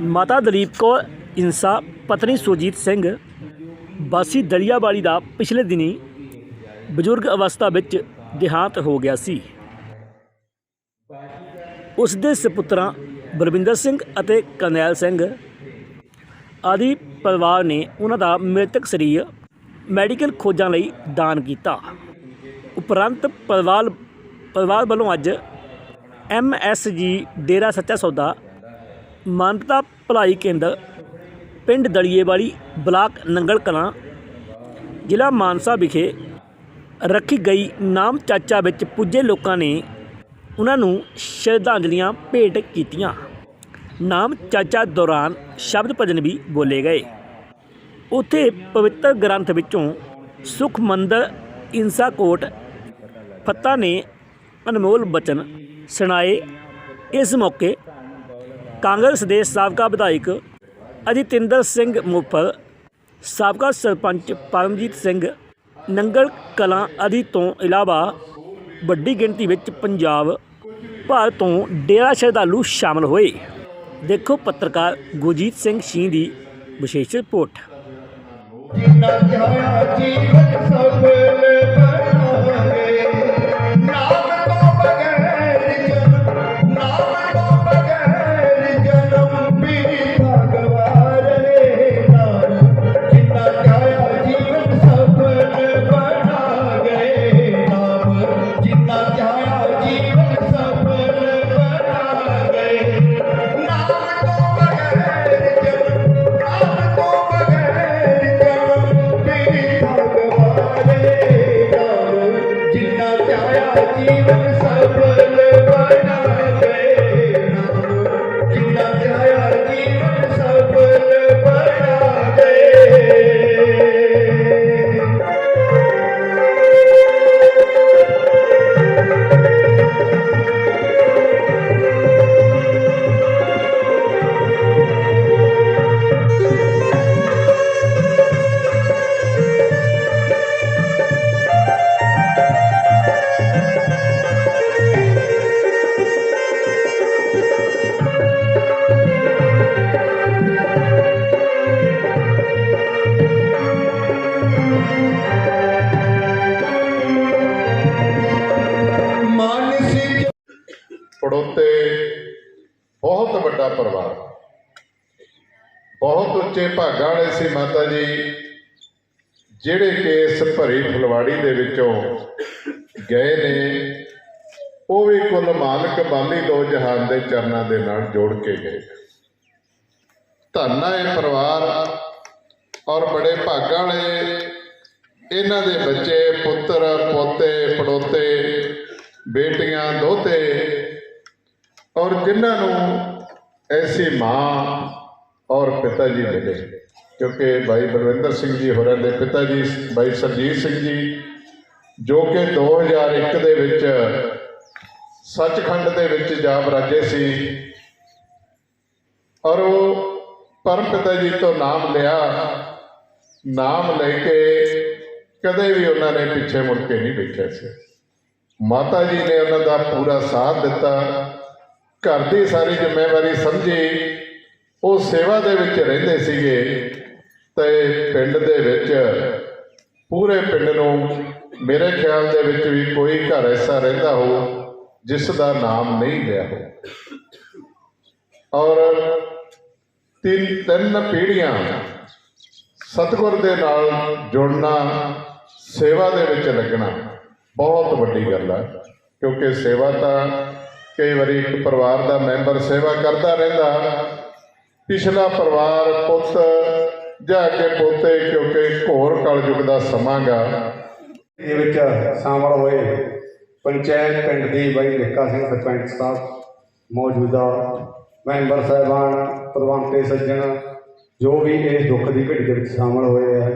ਮਾਤਾ ਦਲੀਪ ਕੌਰ ਇੰਸਾ ਪਤਨੀ ਸੁਰਜੀਤ ਸਿੰਘ ਬਾਸੀ ਦਲੀਆਵਾਲੀ ਦਾ ਪਿਛਲੇ ਦਿਨੀ ਬਜ਼ੁਰਗ ਅਵਸਥਾ ਵਿੱਚ ਦੇਹਾਂਤ ਹੋ ਗਿਆ ਸੀ। ਉਸ ਦੇ ਸੁਪੁੱਤਰਾਂ ਬਰਵਿੰਦਰ ਸਿੰਘ ਅਤੇ ਕਰਨੈਲ ਸਿੰਘ ਆਦਿ ਪਰਿਵਾਰ ਨੇ ਉਹਨਾਂ ਦਾ ਮ੍ਰਿਤਕ ਸਰੀਰ ਮੈਡੀਕਲ ਖੋਜਾਂ ਲਈ ਦਾਨ ਕੀਤਾ। ਉਪਰੰਤ ਪਰਿਵਾਰ ਪਰਿਵਾਰ ਵੱਲੋਂ ਅੱਜ ਐਮਐਸਜੀ ਡੇਰਾ ਸੱਚਾ ਸੌਦਾ ਮਾਨਵਤਾ ਭਲਾਈ ਕੇਂਦਰ ਪਿੰਡ ਦਲੀਏਵਾਲੀ ਬਲਾਕ ਨੰਗਲ ਕਲਾਂ, ਜ਼ਿਲ੍ਹਾ ਮਾਨਸਾ ਵਿਖੇ ਰੱਖੀ ਗਈ ਨਾਮ ਚਾਚਾ ਵਿੱਚ ਪੁੱਜੇ ਲੋਕਾਂ ਨੇ ਉਹਨਾਂ ਨੂੰ ਸ਼ਰਧਾਂਜਲੀਆਂ ਭੇਟ ਕੀਤੀਆਂ। ਨਾਮ ਚਾਚਾ ਦੌਰਾਨ ਸ਼ਬਦ ਭਜਨ ਵੀ ਬੋਲੇ ਗਏ। ਉੱਥੇ ਪਵਿੱਤਰ ਗ੍ਰੰਥ ਵਿੱਚੋਂ ਸੁਖ ਮੰਦਰ ਇੰਸਾ ਕੋਟ, ਫੱਤਾ ਨੇ ਅਨਮੋਲ ਬਚਨ ਸੁਣਾਏ। ਇਸ ਮੌਕੇ ਕਾਂਗਰਸ ਦੇ ਸਾਬਕਾ ਵਿਧਾਇਕ ਅਜਿਤਿੰਦਰ ਸਿੰਘ ਮੁਫਰ ਸਾਬਕਾ ਸਰਪੰਚ ਪਰਮਜੀਤ ਸਿੰਘ ਨੰਗਲ ਕਲਾਂ ਆਦਿ ਤੋਂ ਇਲਾਵਾ ਵੱਡੀ ਗਿਣਤੀ ਵਿੱਚ ਪੰਜਾਬ ਭਰ ਤੋਂ ਡੇਰਾ ਸ਼ਰਧਾਲੂ ਸ਼ਾਮਲ ਹੋਏ। ਦੇਖੋ ਪੱਤਰਕਾਰ ਗੁਰਜੀਤ ਸਿੰਘ ਸਿੰਘ ਦੀ ਵਿਸ਼ੇਸ਼ ਰਿਪੋਰਟ। ਬਹੁਤ ਉੱਚੇ ਭਾਗਾਂ ਵਾਲੇ ਸੀ ਮਾਤਾ ਜੀ, ਜਿਹੜੇ ਕਿ ਇਸ ਭਰੀ ਫਲਵਾੜੀ ਦੇ ਵਿੱਚੋਂ ਗਏ ਨੇ, ਉਹ ਵੀ ਕੁੱਲ ਮਾਲਕ ਬਾਲੀ ਦੋ ਜਹਾਨ ਦੇ ਚਰਨਾਂ ਦੇ ਨਾਲ ਜੋੜ ਕੇ ਗਏ। ਧੰਨਾ ਇਹ ਪਰਿਵਾਰ ਔਰ ਬੜੇ ਭਾਗਾਂ ਵਾਲੇ, ਇਹਨਾਂ ਦੇ ਬੱਚੇ, ਪੁੱਤਰ, ਪੋਤੇ, ਪੜੋਤੇ, ਬੇਟੀਆਂ, ਦੋਤੇ, ਔਰ ਜਿਨ੍ਹਾਂ ਨੂੰ ਐਸੀ ਮਾਂ ਔਰ ਪਿਤਾ ਜੀ ਮਿਲੇ। ਕਿਉਂਕਿ ਭਾਈ ਬਲਵਿੰਦਰ ਸਿੰਘ ਜੀ ਹੋਰਾਂ ਦੇ ਪਿਤਾ ਜੀ, ਭਾਈ ਸਰਜੀਤ ਸਿੰਘ ਜੀ, ਜੋ ਕਿ 2001 ਦੇ ਵਿੱਚ ਸੱਚਖੰਡ ਦੇ ਵਿੱਚ ਜਾ ਰਾਜੇ ਸੀ ਔਰ ਉਹ ਪਰਮ ਪਿਤਾ ਜੀ ਤੋਂ ਨਾਮ ਲਿਆ। ਨਾਮ ਲੈ ਕੇ ਕਦੇ ਵੀ ਉਹਨਾਂ ਨੇ ਪਿੱਛੇ ਮੁੜ ਕੇ ਨਹੀਂ ਵੇਖਿਆ ਸੀ। ਮਾਤਾ ਜੀ ਨੇ ਉਹਨਾਂ ਦਾ ਪੂਰਾ ਸਾਥ ਦਿੱਤਾ। ਘਰ ਦੀ ਸਾਰੀ ਜ਼ਿੰਮੇਵਾਰੀ ਸਮਝੀ। ਉਹ ਸੇਵਾ ਦੇ ਵਿੱਚ ਰਹਿੰਦੇ ਸੀਗੇ ਤੇ ਪਿੰਡ ਦੇ ਵਿੱਚ, ਪੂਰੇ ਪਿੰਡ ਨੂੰ ਮੇਰੇ ਖਿਆਲ ਦੇ ਵਿੱਚ ਵੀ ਕੋਈ ਘਰ ਐਸਾ ਰਹਿੰਦਾ ਹੋ ਜਿਸ ਦਾ ਨਾਮ ਨਹੀਂ ਲਿਆ ਹੋ। ਔਰ ਤਿੰਨ ਤਿੰਨ ਪੀੜ੍ਹੀਆਂ ਸਤਿਗੁਰ ਦੇ ਨਾਲ ਜੁੜਨਾ, ਸੇਵਾ ਦੇ ਵਿੱਚ ਲੱਗਣਾ ਬਹੁਤ ਵੱਡੀ ਗੱਲ ਹੈ ਕਿਉਂਕਿ ਸੇਵਾ ਤਾਂ ਕਈ ਵਾਰੀ ਇੱਕ ਪਰਿਵਾਰ ਦਾ ਮੈਂਬਰ ਸੇਵਾ ਕਰਦਾ ਰਹਿੰਦਾ ਪਿਛਲਾ ਪਰਿਵਾਰ ਪੁੱਤ, ਜਾਂ ਅੱਗੇ ਪੋਤੇ, ਕਿਉਂਕਿ ਘੋਰ ਕਲਯੁਗ ਦਾ ਸਮਾਂ ਗਾ। ਦੇ ਵਿੱਚ ਸ਼ਾਮਲ ਹੋਏ ਪੰਚਾਇਤ ਪਿੰਡ ਦੀ ਬਾਈ ਨਿੱਕਾ ਸਿੰਘ ਸਰਪੰਚ ਸਾਹਿਬ, ਮੌਜੂਦਾ ਮੈਂਬਰ ਸਾਹਿਬਾਨ, ਪ੍ਰਬੰਧਕ ਸੱਜਣ, ਜੋ ਵੀ ਇਸ ਦੁੱਖ ਦੀ ਘੜੀ ਦੇ ਵਿੱਚ ਸ਼ਾਮਲ ਹੋਏ ਹੈ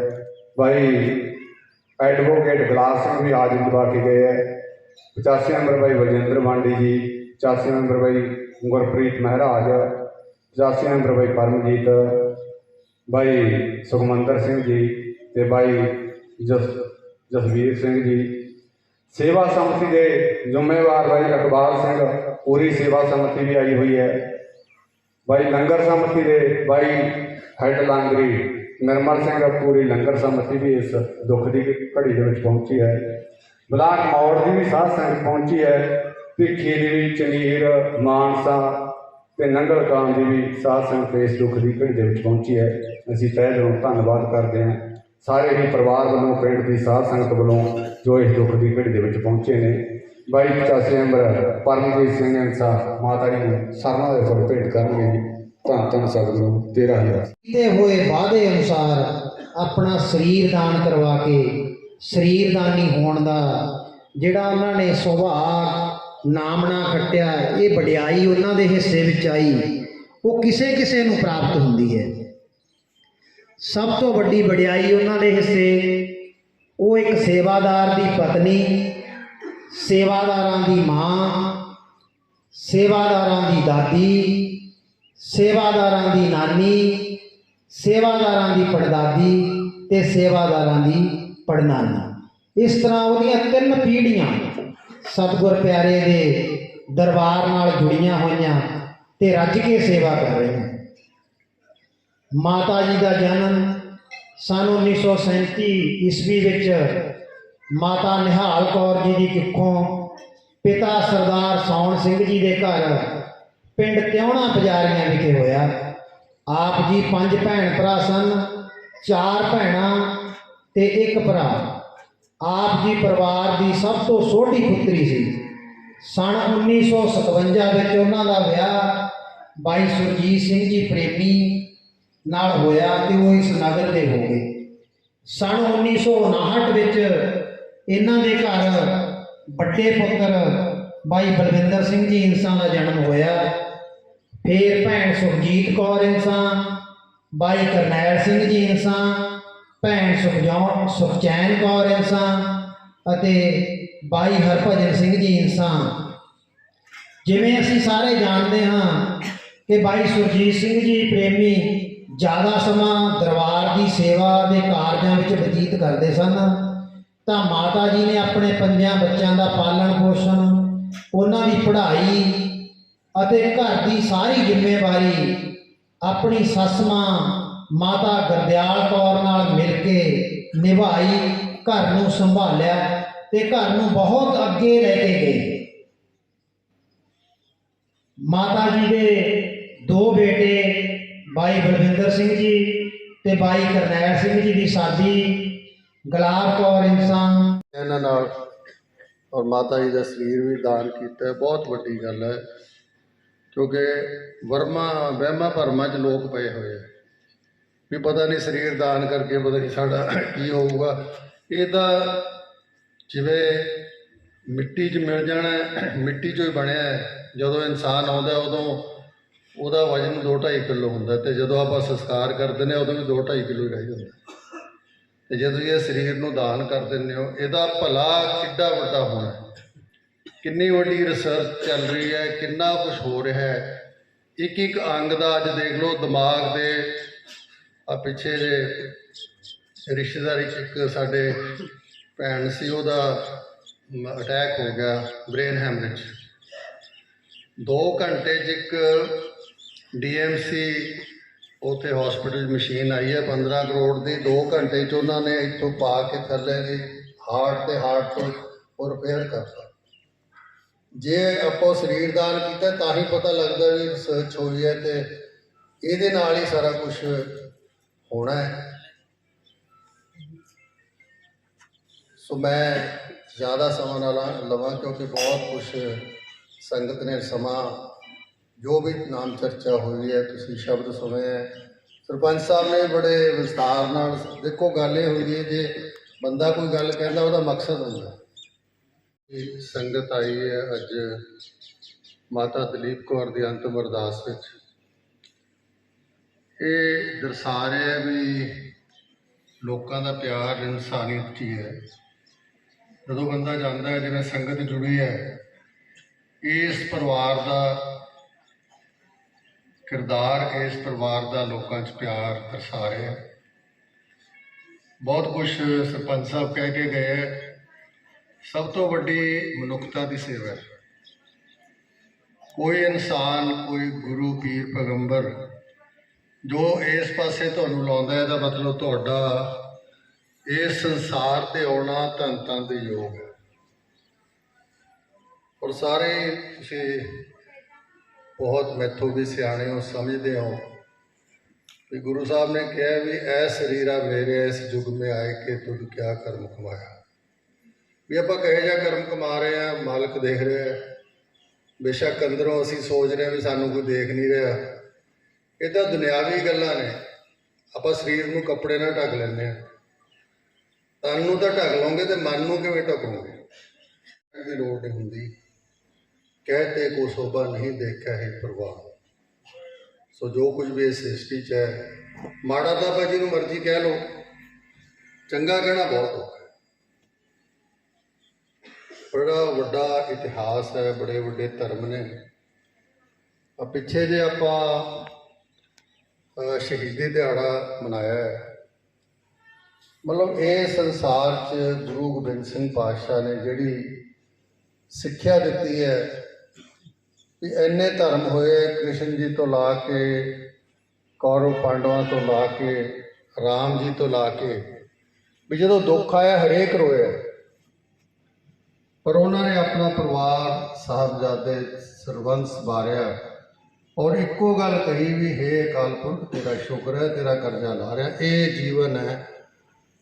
ਬਾਈ ਐਡਵੋਕੇਟ ਗਲਾਸ ਸਿੰਘ ਵੀ ਹਾਜ਼ਰ ਦਵਾ ਕੇ ਗਏ ਹੈ 85 ਨੰਬਰ ਬਾਈ ਵਜਿੰਦਰ ਮਾਂਡੀ ਜੀ 85 ਨੰਬਰ ਬਾਈ ਗੁਰਪ੍ਰੀਤ ਮਹਿਰਾਜ 85 ਨੰਬਰ ਬਾਈ ਪਰਮਜੀਤ, ਬਾਈ ਸੁਖਮੰਦਰ ਸਿੰਘ ਜੀ ਤੇ ਬਾਈ ਜਸ, ਜਸਵੀਰ ਸਿੰਘ ਜੀ। ਸੇਵਾ ਸਮਿਤੀ ਦੇ ਜ਼ਿੰਮੇਵਾਰ ਬਾਈ ਇਕਬਾਲ ਸਿੰਘ, ਪੂਰੀ ਸੇਵਾ ਸਮਿਤੀ ਵੀ ਆਈ ਹੋਈ ਹੈ। ਬਾਈ ਲੰਗਰ ਸਮਿਤੀ ਦੇ ਬਾਈ ਹੈਡ ਲਾਂਗਰੀ ਨਿਰਮਲ ਸਿੰਘ, ਪੂਰੀ ਲੰਗਰ ਸਮਿਤੀ ਵੀ ਇਸ ਦੁੱਖ ਦੀ ਘੜੀ ਦੇ ਵਿੱਚ ਪਹੁੰਚੀ ਹੈ। ਬਲਾਕ ਮੌੜ ਦੀ ਵੀ ਸਾਧ ਸੰਗਤ ਪਹੁੰਚੀ ਹੈ। ਭਿੱਖੀ ਦੀ ਵੀ ਚੰਗੀਰ ਮਾਨਸਾ ਤੇ ਨੰਗਲ ਕਾਮ ਦੀ ਵੀ ਸਾਧ ਸੰਗਤ ਇਸ ਦੁੱਖ ਦੀ ਘੜੀ ਦੇ ਵਿੱਚ ਪਹੁੰਚੀ ਹੈ। ਅਸੀਂ ਤਹਿ ਦਿਲੋਂ ਧੰਨਵਾਦ ਕਰਦੇ ਹਾਂ। ਸਾਰੇ ਹੀ ਪਰਿਵਾਰ ਵੱਲੋਂ, ਪਿੰਡ ਦੀ ਸਾਧ ਸੰਗਤ ਵੱਲੋਂ ਜੋ ਇਸ ਦੁੱਖ ਦੀ ਘੜੀ ਦੇ ਵਿੱਚ ਪਹੁੰਚੇ ਨੇ। ਬਾਈ ਚਾਸੇ ਅੰਬਰ, ਪਰਮਜੀਤ ਸਿੰਘ ਅੰਸਾ ਮਾਤਾ ਜੀ ਨੂੰ ਸਰਨਾ ਦੇ ਫੁੱਲ ਭੇਟ ਕਰਨਗੇ ਜੀ। ਧੰਨ ਧੰਨ ਸਤਿਗੁਰੂ, ਤੇਰਾ ਹੀ ਕੀਤੇ ਹੋਏ ਵਾਅਦੇ ਅਨੁਸਾਰ ਆਪਣਾ ਸਰੀਰ ਦਾਨ ਕਰਵਾ ਕੇ ਸਰੀਰ ਦਾਨੀ ਹੋਣ ਦਾ ਜਿਹੜਾ ਉਹਨਾਂ ਨੇ ਸੁਭਾਅ ਨਾਮ ਨਾ ਖੱਟਿਆ, ਇਹ ਵਡਿਆਈ ਉਹਨਾਂ ਦੇ ਹਿੱਸੇ ਵਿੱਚ ਆਈ। ਉਹ ਕਿਸੇ ਕਿਸੇ ਨੂੰ ਪ੍ਰਾਪਤ ਹੁੰਦੀ ਹੈ। ਸਭ ਤੋਂ ਵੱਡੀ ਵਡਿਆਈ ਉਹਨਾਂ ਦੇ ਹਿੱਸੇ, ਉਹ ਇੱਕ ਸੇਵਾਦਾਰ ਦੀ ਪਤਨੀ, ਸੇਵਾਦਾਰਾਂ ਦੀ ਮਾਂ, ਸੇਵਾਦਾਰਾਂ ਦੀ ਦਾਦੀ, ਸੇਵਾਦਾਰਾਂ ਦੀ ਨਾਨੀ, ਸੇਵਾਦਾਰਾਂ ਦੀ ਪੜਦਾਦੀ ਤੇ ਸੇਵਾਦਾਰਾਂ ਦੀ ਪੜਨਾਨੀ। ਇਸ ਤਰ੍ਹਾਂ ਉਹਦੀਆਂ ਤਿੰਨ ਪੀੜ੍ਹੀਆਂ ਸਤਿਗੁਰ ਪਿਆਰੇ ਦੇ ਦਰਬਾਰ ਨਾਲ ਜੁੜੀਆਂ ਹੋਈਆਂ ਤੇ ਰੱਜ ਕੇ ਸੇਵਾ ਕਰ ਰਹੀਆਂ ਮਾਤਾ ਜੀ ਦਾ ਜਨਮ ਸਨ 1937 ਈਸਵੀ ਵਿੱਚ ਮਾਤਾ ਨਿਹਾਲ ਕੌਰ ਜੀ ਦੀ ਕੁੱਖੋਂ, ਪਿਤਾ ਸਰਦਾਰ ਸੌਣ ਸਿੰਘ ਜੀ ਦੇ ਘਰ ਪਿੰਡ ਤਿਉਣਾ ਪਜਾਰੀਆਂ ਵਿਖੇ ਹੋਇਆ। ਆਪ ਜੀ ਪੰਜ ਭੈਣ ਭਰਾ ਸਨ, ਚਾਰ ਭੈਣਾਂ ਤੇ ਇੱਕ ਭਰਾ। ਆਪ ਜੀ ਪਰਿਵਾਰ ਦੀ ਸਭ ਤੋਂ ਛੋਟੀ ਪੁੱਤਰੀ ਸੀ। ਸਨ 1957 ਵਿੱਚ ਉਹਨਾਂ ਦਾ ਵਿਆਹ ਬਾਈ ਸੁਰਜੀਤ ਸਿੰਘ ਜੀ ਪ੍ਰੇਮੀ ਨਾਲ ਹੋਇਆ ਤੇ ਉਹ ਇਸ ਨਗਰ ਦੇ ਹੋ ਗਏ। ਸਨ 1959 ਵਿੱਚ ਇਹਨਾਂ ਦੇ ਘਰ ਵੱਡੇ ਪੁੱਤਰ ਬਾਈ ਬਲਵਿੰਦਰ ਸਿੰਘ ਜੀ ਇੰਸਾਂ ਦਾ ਜਨਮ ਹੋਇਆ। ਫਿਰ ਭੈਣ ਸੁਖਜੀਤ ਕੌਰ ਇੰਸਾਂ ਬਾਈ ਕਰਨੈਲ ਸਿੰਘ ਜੀ ਇੰਸਾਂ ਭੈਣ ਸੁਖਜੌਨ ਸੁਖਚੈਨ ਕੌਰ ਇੰਸਾਂ ਅਤੇ ਬਾਈ ਹਰਭਜਨ ਸਿੰਘ ਜੀ ਇੰਸਾਂ ਜਿਵੇਂ ਅਸੀਂ ਸਾਰੇ ਜਾਣਦੇ ਹਾਂ ਕਿ ਬਾਈ ਸੁਰਜੀਤ ਸਿੰਘ ਜੀ ਪ੍ਰੇਮੀ ਜ਼ਿਆਦਾ ਸਮਾਂ ਦਰਬਾਰ ਦੀ ਸੇਵਾ ਦੇ ਕਾਰਜਾਂ ਵਿੱਚ ਬਤੀਤ ਕਰਦੇ ਸਨ। ਤਾਂ ਮਾਤਾ ਜੀ ਨੇ ਆਪਣੇ ਪੰਜਾਂ ਬੱਚਿਆਂ ਦਾ ਪਾਲਣ ਪੋਸ਼ਣ, ਉਹਨਾਂ ਦੀ ਪੜ੍ਹਾਈ ਅਤੇ ਘਰ ਦੀ ਸਾਰੀ ਜ਼ਿੰਮੇਵਾਰੀ ਆਪਣੀ ਸੱਸ ਮਾਂ ਮਾਤਾ ਗਰਦਿਆਲ ਕੌਰ ਨਾਲ ਮਿਲ ਕੇ ਨਿਭਾਈ, ਘਰ ਨੂੰ ਸੰਭਾਲਿਆ ਤੇ ਘਰ ਨੂੰ ਬਹੁਤ ਅੱਗੇ ਲੈ ਕੇ ਗਏ। ਮਾਤਾ ਜੀ ਦੇ ਦੋ ਬੇਟੇ, ਬਾਈ ਬਲਵਿੰਦਰ ਸਿੰਘ ਜੀ ਤੇ ਬਾਈ ਕਰਨੈਲ ਸਿੰਘ ਜੀ ਦੀ ਸਾਦੀ, ਗੁਲਾਬ ਕੌਰ ਇਨਸਾਨ। ਇਹਨਾਂ ਨਾਲ ਔਰ ਮਾਤਾ ਜੀ ਦਾ ਸਰੀਰ ਵੀ ਦਾਨ ਕੀਤਾ ਬਹੁਤ ਵੱਡੀ ਗੱਲ ਹੈ, ਕਿਉਂਕਿ ਵਰਮਾ, ਵਹਿਮਾ ਭਰਮਾਂ 'ਚ ਲੋਕ ਪਏ ਹੋਏ ਆ। ਵੀ ਪਤਾ ਨਹੀਂ ਸਰੀਰ ਦਾਨ ਕਰਕੇ ਪਤਾ ਨਹੀਂ ਸਾਡਾ ਕੀ ਹੋਊਗਾ। ਇਹਦਾ ਜਿਵੇਂ ਮਿੱਟੀ 'ਚ ਮਿਲ ਜਾਣਾ, ਮਿੱਟੀ 'ਚੋਂ ਹੀ ਬਣਿਆ ਹੈ। ਜਦੋਂ ਇਨਸਾਨ ਆਉਂਦਾ ਉਦੋਂ ਉਹਦਾ ਵਜ਼ਨ 2.5 ਕਿਲੋ ਹੁੰਦਾ ਤੇ ਜਦੋਂ ਆਪਾਂ ਸੰਸਕਾਰ ਕਰਦੇ ਨੇ ਉਦੋਂ ਵੀ 2.5 ਕਿਲੋ ਹੀ ਰਹਿ ਜਾਂਦਾ ਤੇ ਜੇ ਤੁਸੀਂ ਇਹ ਸਰੀਰ ਨੂੰ ਦਾਨ ਕਰ ਦਿੰਦੇ ਹੋ, ਇਹਦਾ ਭਲਾ ਕਿੱਡਾ ਵੱਡਾ ਹੋਣਾ ਕਿੰਨੀ ਵੱਡੀ ਰਿਸਰਚ ਚੱਲ ਰਹੀ ਹੈ, ਕਿੰਨਾ ਕੁਝ ਹੋ ਰਿਹਾ ਹੈ। ਇੱਕ ਇੱਕ ਅੰਗ ਦਾ ਅੱਜ ਦੇਖ ਲਓ, ਦਿਮਾਗ ਦੇ ਆ ਪਿੱਛੇ ਜੇ ਰਿਸ਼ਤੇਦਾਰੀ ਚ ਇੱਕ ਸਾਡੇ ਭੈਣ ਸੀ, ਉਹਦਾ ਅਟੈਕ ਹੋ ਗਿਆ ਬ੍ਰੇਨ ਹੈਮਰੇਜ 2 ਘੰਟੇ 'ਚ ਇੱਕ ਡੀਐਮਸੀ ਉੱਥੇ ਹਸਪੀਟਲ ਮਸ਼ੀਨ ਆਈ ਹੈ 15 ਕਰੋੜ ਦੀ। 2 ਘੰਟੇ 'ਚ ਉਹਨਾਂ ਨੇ ਇੱਥੋਂ ਪਾ ਕੇ ਥੱਲੇ ਦੀ ਹਾਰਟ ਤੇ ਹਾਰਟ ਤੋਂ ਉਹ ਰਿਪੇਅਰ ਕਰਤਾ। ਜੇ ਆਪਾਂ ਸਰੀਰ ਦਾਨ ਕੀਤਾ ਤਾਂ ਹੀ ਪਤਾ ਲੱਗਦਾ ਵੀ ਰਿਸਰਚ ਹੋਈ ਹੈ ਤੇ ਇਹਦੇ ਨਾਲ ਹੀ ਸਾਰਾ ਕੁਝ ਹੋਣਾ ਹੈ। ਸੋ ਮੈਂ ਜ਼ਿਆਦਾ ਸਮਾਂ ਨਾ ਲਵਾਂ ਕਿਉਂਕਿ ਬਹੁਤ ਕੁਝ ਸੰਗਤ ਨੇ ਸਮਾਂ, ਜੋ ਵੀ ਨਾਮ ਚਰਚਾ ਹੋਈ ਹੈ, ਤੁਸੀਂ ਸ਼ਬਦ ਸੁਣੇ ਹੈ। ਸਰਪੰਚ ਸਾਹਿਬ ਨੇ ਬੜੇ ਵਿਸਤਾਰ ਨਾਲ, ਦੇਖੋ ਗੱਲ ਇਹ ਹੁੰਦੀ ਹੈ, ਜੇ ਬੰਦਾ ਕੋਈ ਗੱਲ ਕਹਿੰਦਾ, ਉਹਦਾ ਮਕਸਦ ਹੁੰਦਾ। ਇਹ ਸੰਗਤ ਆਈ ਹੈ ਅੱਜ ਮਾਤਾ ਦਲੀਪ ਕੌਰ ਦੀ ਅੰਤਮ ਅਰਦਾਸ ਵਿੱਚ। ਇਹ ਦਰਸਾ ਰਿਹਾ ਵੀ ਲੋਕਾਂ ਦਾ ਪਿਆਰ ਇਨਸਾਨੀਅਤ 'ਚ ਹੀ ਹੈ। ਜਦੋਂ ਬੰਦਾ ਜਾਂਦਾ ਹੈ, ਜਿਵੇਂ ਸੰਗਤ ਜੁੜੀ ਹੈ, ਇਸ ਪਰਿਵਾਰ ਦਾ ਕਿਰਦਾਰ, ਇਸ ਪਰਿਵਾਰ ਦਾ ਲੋਕਾਂ 'ਚ ਪਿਆਰ ਦਰਸਾ ਰਿਹਾ ਹੈ ਬਹੁਤ ਕੁਝ ਸਰਪੰਚ ਸਾਹਿਬ ਕਹਿ ਕੇ ਗਏ ਹੈ ਸਭ ਤੋਂ ਵੱਡੀ ਮਨੁੱਖਤਾ ਦੀ ਸੇਵਾ ਹੈ। ਕੋਈ ਇਨਸਾਨ, ਕੋਈ ਗੁਰੂ, ਪੀਰ, ਪੈਗੰਬਰ ਜੋ ਇਸ ਪਾਸੇ ਤੁਹਾਨੂੰ ਲਾਉਂਦਾ ਹੈ, ਇਹਦਾ ਮਤਲਬ ਤੁਹਾਡਾ ਇਸ ਸੰਸਾਰ ਤੇ ਆਉਣਾ ਧੰਨ ਧੰਨ ਦੇ ਯੋਗ ਹੈ। ਔਰ ਸਾਰੇ ਤੁਸੀਂ ਬਹੁਤ ਮੈਥੋਂ ਵੀ ਸਿਆਣੇ ਹੋ, ਸਮਝਦੇ ਹੋ ਵੀ ਗੁਰੂ ਸਾਹਿਬ ਨੇ ਕਿਹਾ ਵੀ ਐ ਸਰੀਰਾ ਮੇਰੇ, ਇਸ ਯੁਗ ਮੇ ਆਏ ਕਿ ਤੁਧ ਕਿਆ ਕਰਮ ਕਮਾਇਆ। ਵੀ ਆਪਾਂ ਕਹੇ ਜਾ ਕਰਮ ਕਮਾ ਰਹੇ ਆ ਮਾਲਕ ਦੇਖ ਰਿਹਾ ਬੇਸ਼ੱਕ ਅੰਦਰੋਂ ਅਸੀਂ ਸੋਚ ਰਹੇ ਹਾਂ ਵੀ ਸਾਨੂੰ ਕੋਈ ਦੇਖ ਨਹੀਂ ਰਿਹਾ। ਇਹ ਤਾਂ ਦੁਨਿਆਵੀ ਗੱਲਾਂ ਨੇ। ਆਪਾਂ ਸਰੀਰ ਨੂੰ ਕੱਪੜੇ ਨਾਲ ਢੱਕ ਲੈਂਦੇ ਆ ਤਨ ਨੂੰ ਤਾਂ ਢੱਕ ਲਓਗੇ ਤੇ ਮਨ ਨੂੰ ਕਿਵੇਂ ਢੱਕੋਗੇ? ਦੀ ਲੋੜ ਨਹੀਂ ਹੁੰਦੀ। ਕਹਤੇ ਕੋ ਸੋਭਾ ਨਹੀਂ, ਦੇਖਿਆ ਹੈ ਪ੍ਰਵਾਹ। ਸੋ ਜੋ ਕੁਝ ਵੀ ਇਸ ਸ੍ਰਿਸ਼ਟੀ 'ਚ ਹੈ, ਮਾੜਾ ਤਾਂ ਆਪਾਂ ਜਿਹਨੂੰ ਮਰਜ਼ੀ ਕਹਿ ਲਓ। ਚੰਗਾ ਕਹਿਣਾ ਬਹੁਤ ਔਖਾ ਬੜਾ ਵੱਡਾ ਇਤਿਹਾਸ ਹੈ, ਬੜੇ ਵੱਡੇ ਧਰਮ ਨੇ। ਆ ਪਿੱਛੇ ਜੇ ਆਪਾਂ ਸ਼ਹੀਦੀ ਦਿਹਾੜਾ ਮਨਾਇਆ ਹੈ। ਮਤਲਬ ਇਹ ਸੰਸਾਰ 'ਚ ਗੁਰੂ ਗੋਬਿੰਦ ਸਿੰਘ ਪਾਤਸ਼ਾਹ ਨੇ ਜਿਹੜੀ ਸਿੱਖਿਆ ਦਿੱਤੀ ਹੈ ਵੀ ਇੰਨੇ ਧਰਮ ਹੋਏ, ਕ੍ਰਿਸ਼ਨ ਜੀ ਤੋਂ ਲਾ ਕੇ, ਕੌਰਵ ਪਾਂਡਵਾਂ ਤੋਂ ਲਾ ਕੇ, ਰਾਮ ਜੀ ਤੋਂ ਲਾ ਕੇ, ਵੀ ਜਦੋਂ ਦੁੱਖ ਆਇਆ ਹਰੇਕ ਰੋਇਆ। ਪਰ ਉਹਨਾਂ ਨੇ ਆਪਣਾ ਪਰਿਵਾਰ ਸਾਹਿਬਜ਼ਾਦੇ ਸਰਬੰਸ ਬਾਰਿਆ ਔਰ ਇੱਕੋ ਗੱਲ ਕਹੀ ਵੀ, ਹੇ ਅਕਾਲ ਪੁਰਖ, ਤੇਰਾ ਸ਼ੁਕਰ ਹੈ, ਤੇਰਾ ਕਰਜ਼ਾ ਲਾ ਰਿਹਾ। ਇਹ ਜੀਵਨ ਹੈ।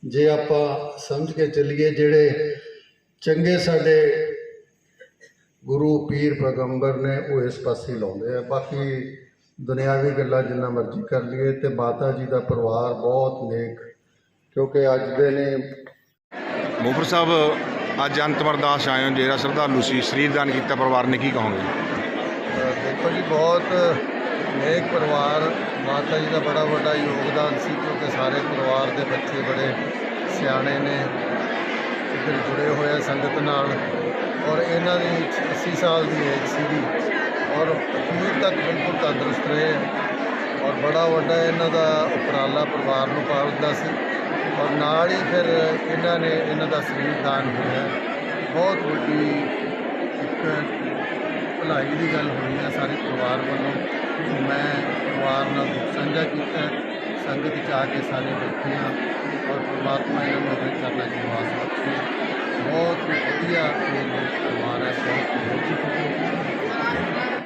ਜੇ ਆਪਾਂ ਸਮਝ ਕੇ ਚੱਲੀਏ, ਜਿਹੜੇ ਚੰਗੇ ਸਾਡੇ ਗੁਰੂ ਪੀਰ ਪੈਗੰਬਰ ਨੇ, ਉਹ ਇਸ ਪਾਸੇ ਲਾਉਂਦੇ ਆ। ਬਾਕੀ ਦੁਨਿਆਵੀ ਗੱਲਾਂ ਜਿੰਨਾ ਮਰਜ਼ੀ ਕਰ ਲਈਏ, ਤੇ ਮਾਤਾ ਜੀ ਦਾ ਪਰਿਵਾਰ ਬਹੁਤ ਨੇਕ, ਕਿਉਂਕਿ ਅੱਜ ਦੇ ਨੇ ਮੋਫਰ ਸਾਹਿਬ, ਅੱਜ ਅੰਤਮ ਅਰਦਾਸ ਆਏ ਹੋ, ਜਿਹੜਾ ਸ਼ਰਧਾਲੂ ਸੀ ਸਰੀਰ ਦਾਨ ਕੀਤਾ ਪਰਿਵਾਰ ਨੇ, ਕੀ ਕਹੋਗੇ? ਦੇਖੋ ਜੀ, ਬਹੁਤ ਨੇਕ ਪਰਿਵਾਰ, ਮਾਤਾ ਜੀ ਦਾ ਬੜਾ ਵੱਡਾ ਯੋਗਦਾਨ ਸੀ, ਕਿਉਂਕਿ ਸਾਰੇ ਪਰਿਵਾਰ ਦੇ ਬੱਚੇ ਬੜੇ ਸਿਆਣੇ ਨੇ, ਇੱਧਰ ਜੁੜੇ ਹੋਏ ਆ ਸੰਗਤ ਨਾਲ, ਔਰ ਇਹਨਾਂ ਦੀ 80 ਸਾਲ ਦੀ ਏਜ ਸੀਗੀ, ਔਰ ਅਖੀਰ ਤੱਕ ਬਿਲਕੁਲ ਤੰਦਰੁਸਤ ਰਹੇ ਔਰ ਬੜਾ ਵੱਡਾ ਇਹਨਾਂ ਦਾ ਉਪਰਾਲਾ ਪਰਿਵਾਰ ਨੂੰ ਪਾਲਦਾ ਸੀ, ਔਰ ਨਾਲ ਹੀ ਫਿਰ ਇਹਨਾਂ ਨੇ, ਇਹਨਾਂ ਦਾ ਸਰੀਰ ਦਾਨ ਹੋਇਆ। ਬਹੁਤ ਵੱਡੀ ਇੱਕ ਭਲਾਈ ਦੀ ਗੱਲ ਹੋਈ ਹੈ, ਸਾਰੇ ਪਰਿਵਾਰ ਵੱਲੋਂ। ਮੈਂ ਪਰਿਵਾਰ ਨਾਲ ਦੁੱਖ ਸਾਂਝਾ ਕੀਤਾ ਸੰਗਤ ਚ ਆ ਕੇ ਸਾਰੇ ਬੈਠੇ ਹਾਂ ਔਰ ਪਰਮਾਤਮਾ ਇਹਨਾਂ ਨੂੰ ਆਪਣੇ ਚਰਨਾਂ 'ਚ ਬਖਸ਼ੇ ਬਹੁਤ ਵਧੀਆ ਇਹ ਪਰਿਵਾਰ ਹੈ, ਬਹੁਤ ਵਧੀਆ